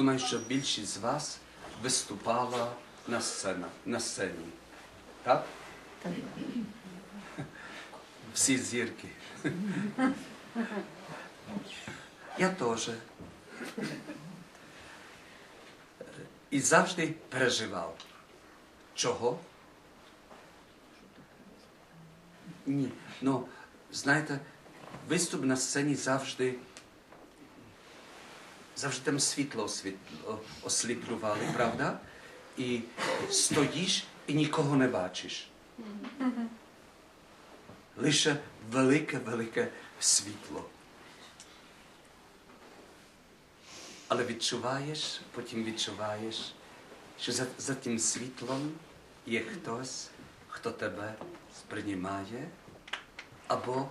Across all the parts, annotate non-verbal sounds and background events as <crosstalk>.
думаю, що більшість з вас виступала на, сцена, на сцені. Так? Всі зірки. Я теж. І завжди переживав. Чого? Ні. Ну, знаєте, виступ на сцені завжди. Завжди там світло осліплювали, правда? І стоїш і нікого не бачиш. Лише велике-велике світло. Але відчуваєш, потім відчуваєш, що за, за тим світлом є хтось, хто тебе сприймає, або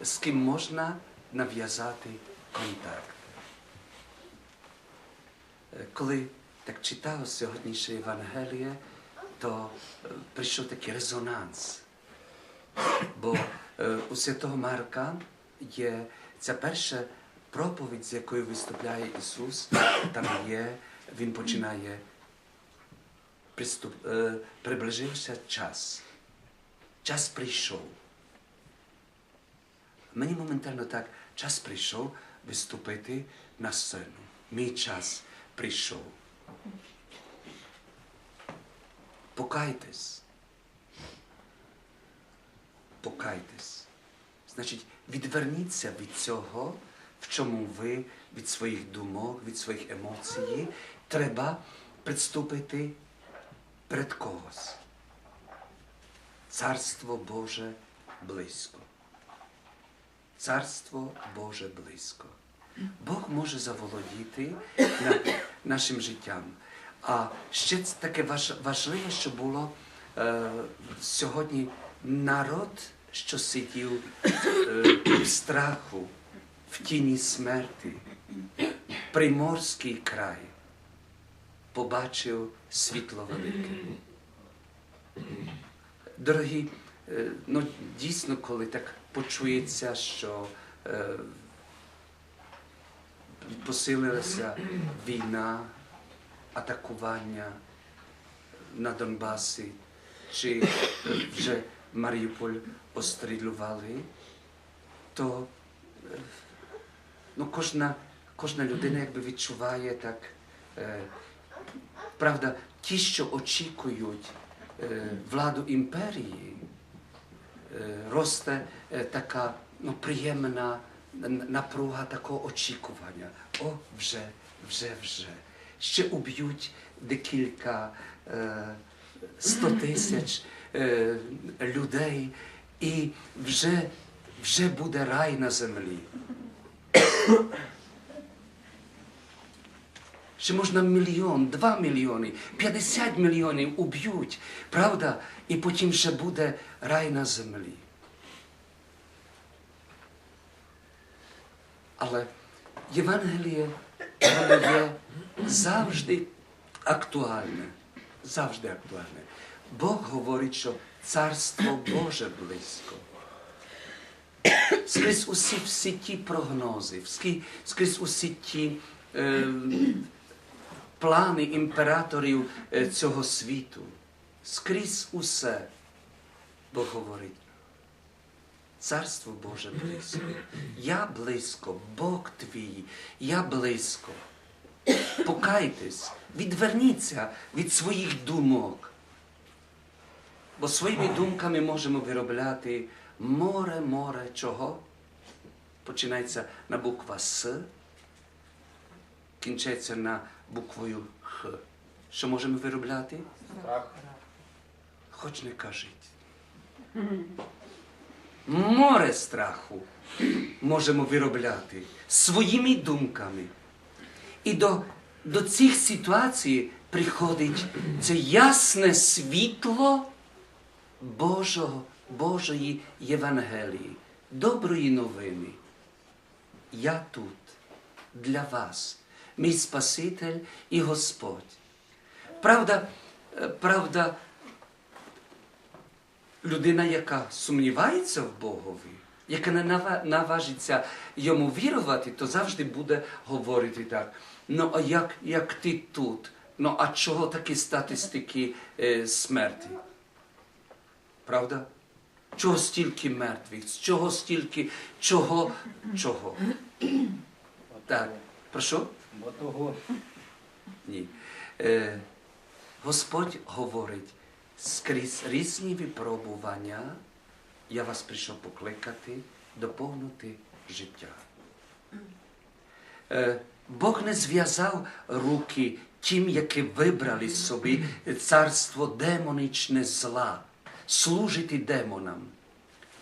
з ким можна нав'язати контакт. Е, Коли так читав сьогоднішнє Євангеліє, то е, прийшов такий резонанс. Бо е, у Святого Марка є ця перша проповідь, з якою виступляє Ісус, там є, Він починає приступ, приближився час. Час прийшов. Мені моментально так час прийшов виступити на сцену. Мій час прийшов. Покайтесь. Покайтесь. Значить, відверніться від цього, в чому ви від своїх думок, від своїх емоцій. Треба приступити перед когось. Царство Боже близько. Царство Боже близько. Бог може заволодіти нашим життям. А ще таке важливе, що було е, сьогодні народ, що сидів е, в страху, в тіні смерті, приморський край, побачив світло велике. Дорогі, е, ну дійсно, коли так почується, що е, посилилася війна, атакування на Донбасі, чи вже Маріуполь пострілювали, то е, ну, кожна, кожна людина якби відчуває так. Е, правда, ті, що очікують е, владу імперії, е, росте е, така ну, приємна напруга такого очікування. О, вже, вже, вже. Ще уб'ють декілька сто тисяч людей, і вже, вже буде рай на землі. Ще можна мільйон, два мільйони, 50 мільйонів уб'ють, правда? І потім ще буде рай на землі. Але Євангеліє воно є завжди актуальне. Завжди актуальне. Бог говорить, що Царство Боже близько. Скрізь усі всі ті прогнози, скрізь усі ті е, плани імператорів е, цього світу. Скрізь усе Бог говорить. Царство Боже близько. Я близько, Бог твій, я близько. Покайтесь, відверніться від своїх думок. Бо своїми думками можемо виробляти море, море чого? Починається на буква С, кінчається на буквою Х. Що можемо виробляти? Страх. Хоч не кажіть. Море страху можемо виробляти своїми думками. І до, до цих ситуацій приходить це ясне світло Божого, Божої Євангелії, доброї новини. Я тут для вас, мій Спаситель і Господь. Правда, е, правда, людина, яка сумнівається в Богові, яка не нава- наважиться йому вірувати, то завжди буде говорити так. Ну, а як, як ти тут? Ну, а чого такі статистики е, смерті? Правда? Чого стільки мертвих? Чого стільки? Чого? Чого? Так, прошу? Бо того Ні. Е, Господь говорить, скрізь різні випробування, я вас прийшов покликати, доповнити життя. Бог не зв'язав руки тим, які вибрали собі царство демонічне зла, служити демонам.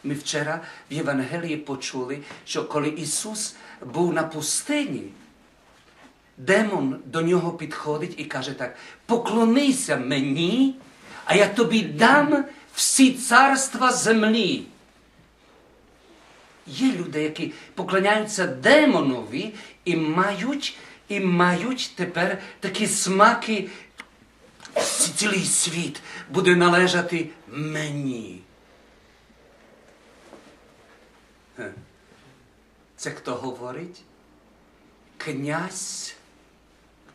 Ми вчора в Євангелії почули, що коли Ісус був на пустині, демон до нього підходить і каже так: поклонися мені, а я тобі дам всі царства землі. Є люди, які поклоняються демонові і мають, і мають тепер такі смаки. Цілий світ буде належати мені. Це хто говорить? Князь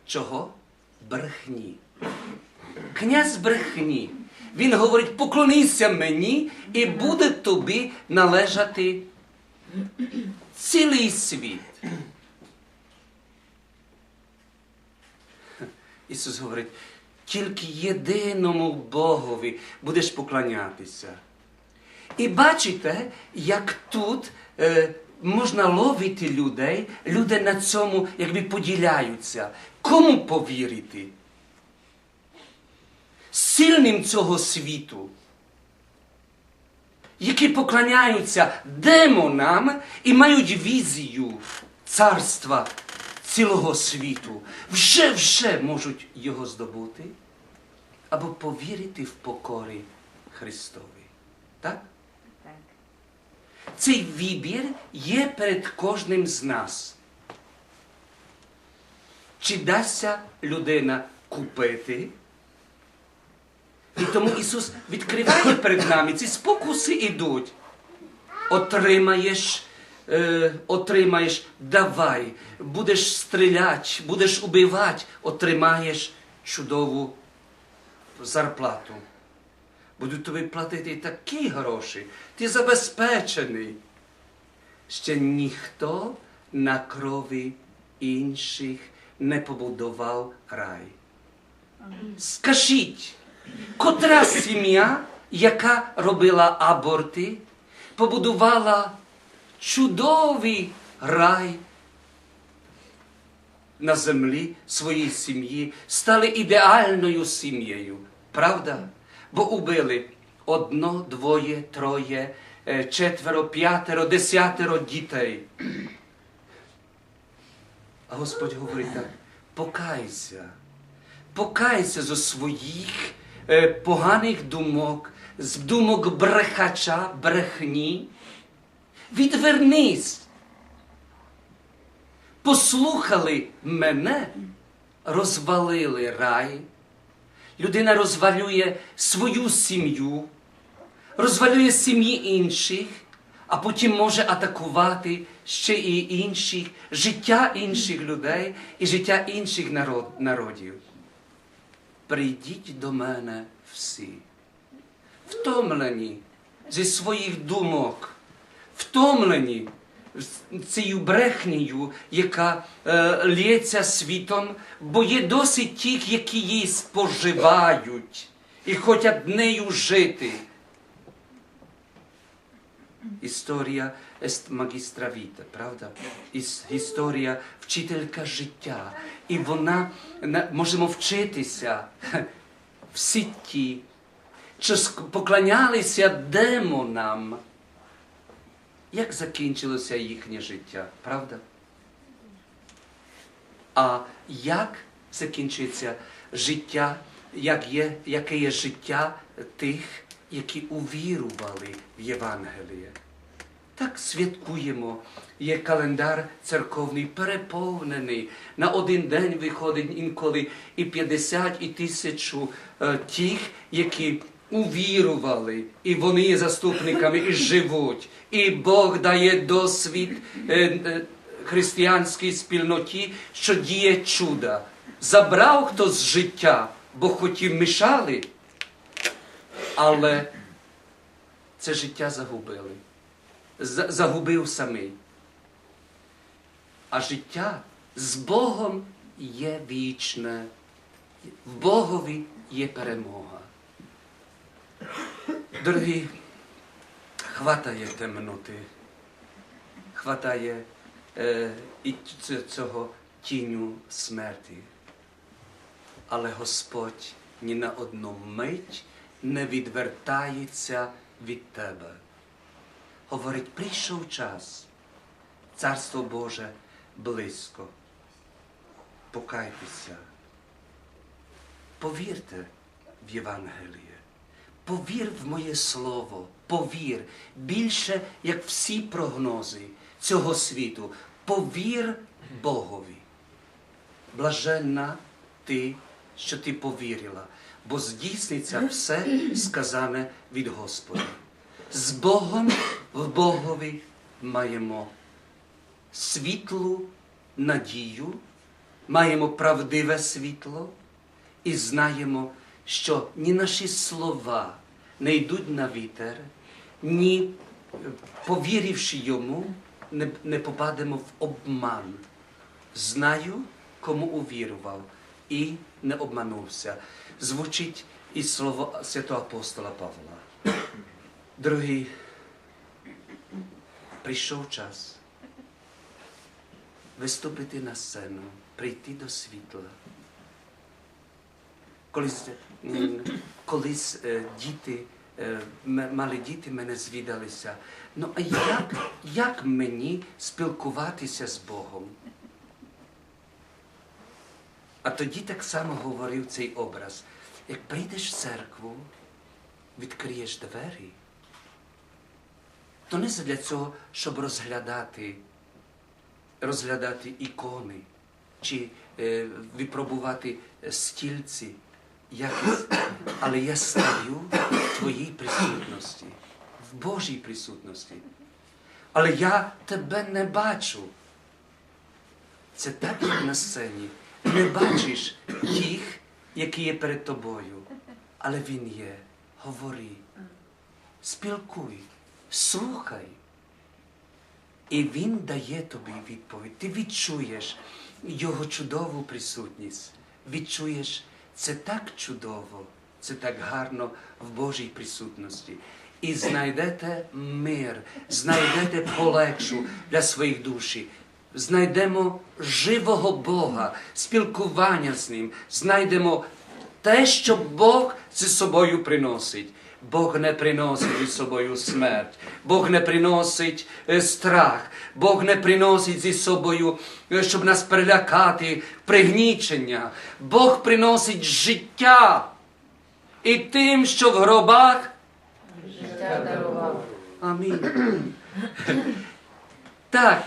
чого? Брехні. Князь брехні. Він говорить, поклонися мені і буде тобі належати цілий світ. Ісус говорить, тільки єдиному Богові будеш поклонятися. І бачите, як тут е, можна ловити людей, люди на цьому якби поділяються. Кому повірити? Сильним цього світу, які поклоняються демонам і мають візію царства цілого світу, вже вже можуть його здобути, або повірити в покорі Христові. Так? Так. Цей вибір є перед кожним з нас. Чи дасться людина купити? І тому Ісус відкриває перед нами, ці спокуси йдуть. Отримаєш, е, отримаєш, давай, будеш стріляти, будеш убивати, отримаєш чудову зарплату. Будуть тобі платити такі гроші, ти забезпечений. Ще ніхто на крові інших не побудував рай. Скажіть, котра сім'я, яка робила аборти, побудувала чудовий рай на землі своїй сім'ї, стали ідеальною сім'єю. Правда? Бо убили одно, двоє, троє, е, четверо, п'ятеро, десятеро дітей. А Господь говорить так: покайся, покайся зі своїх поганих думок, з думок брехача, брехні. Відвернись. Послухали мене, розвалили рай. Людина розвалює свою сім'ю, розвалює сім'ї інших, а потім може атакувати ще і інших, життя інших людей і життя інших народ, народів. Прийдіть до мене всі, втомлені зі своїх думок, втомлені цією брехнею, яка е, лється світом, бо є досить тих, які її споживають і хочуть нею жити. Історія ест магістра віта, правда? Іс, історія вчителька життя. І вона можемо вчитися всі ті, що поклонялися демонам. Як закінчилося їхнє життя, правда? А як закінчується життя, як є, яке є життя тих, які увірували в Євангеліє? Так святкуємо. Є календар церковний переповнений. На один день виходить інколи і 50, і тисячу е, тих, які увірували, і вони є заступниками і живуть. І Бог дає досвід е, е, християнській спільноті, що діє чуда. Забрав хтось життя, бо хотів мішали, але це життя загубили. За- Загубив самий. А життя з Богом є вічне. В Богові є перемога. Дорогі, хватає темноти, хватає е, і цього тіню смерті. Але Господь ні на одну мить не відвертається від тебе. Говорить, прийшов час, Царство Боже близько. Покайтеся. Повірте в Євангеліє. Повір в моє слово, повір більше, як всі прогнози цього світу. Повір Богові. Блаженна ти, що ти повірила, бо здійсниться все сказане від Господа. З Богом в Богові маємо світлу надію, маємо правдиве світло і знаємо, що ні наші слова не йдуть на вітер, ні е, повіривши йому, не, не попадемо в обман. Знаю, кому увірував і не обманувся. Звучить і слово святого апостола Павла. Дорогі, прийшов час виступити на сцену, прийти до світла. Колись, колись е, діти, е, мали діти мене звідалися. Ну а як, як мені спілкуватися з Богом? А тоді так само говорив цей образ. Як прийдеш в церкву, відкриєш двері, то не для цього, щоб розглядати, розглядати ікони чи е, випробувати стільці, якість, але я стою в твоїй присутності, в Божій присутності. Але я тебе не бачу. Це так, як на сцені. Не бачиш тих, які є перед тобою. Але він є. Говори, спілкуй, слухай. І він дає тобі відповідь. Ти відчуєш його чудову присутність. Відчуєш, це так чудово, це так гарно в Божій присутності. І знайдете мир, знайдете полегшу для своїх душі. Знайдемо живого Бога, спілкування з Ним, знайдемо те, що Бог зі собою приносить. Бог не приносить зі собою смерть, Бог не приносить е, страх, Бог не приносить зі собою, е, щоб нас перелякати, пригнічення. Бог приносить життя. І тим, що в гробах. Життя дарував. Амінь. Так.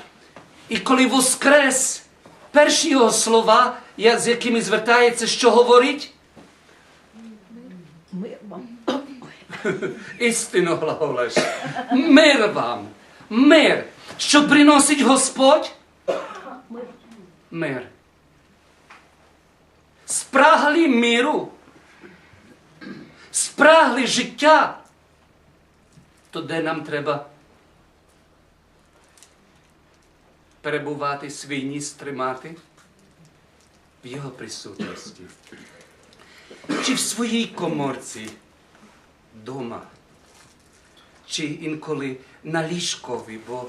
І коли воскрес, перші його слова, з якими звертається, що говорить? Ми вам. <laughs> Істинно глаголеш. Мир вам. Мир. Що приносить Господь? Мир. Спрагли миру. Спрагли життя. То де нам треба перебувати, свій ніс тримати? В його присутності. Чи в своїй коморці дома, чи інколи на ліжкові, бо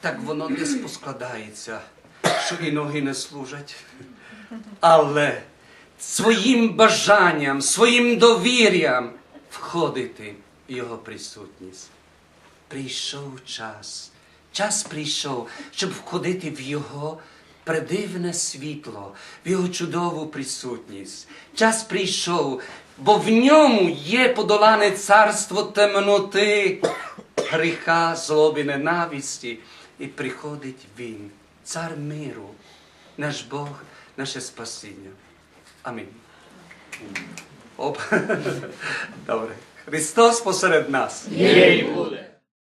так воно десь поскладається, що і ноги не служать. Але своїм бажанням, своїм довір'ям входити в його присутність. Прийшов час, час прийшов, щоб входити в його предивне світло, в його чудову присутність. Час прийшов, бо в ньому є подолане царство темноти, гріха, злоби, ненависті. І приходить Він, цар миру, наш Бог, наше спасіння. Амінь. Оп. <laughs> Добре. Христос посеред нас. Є і буде.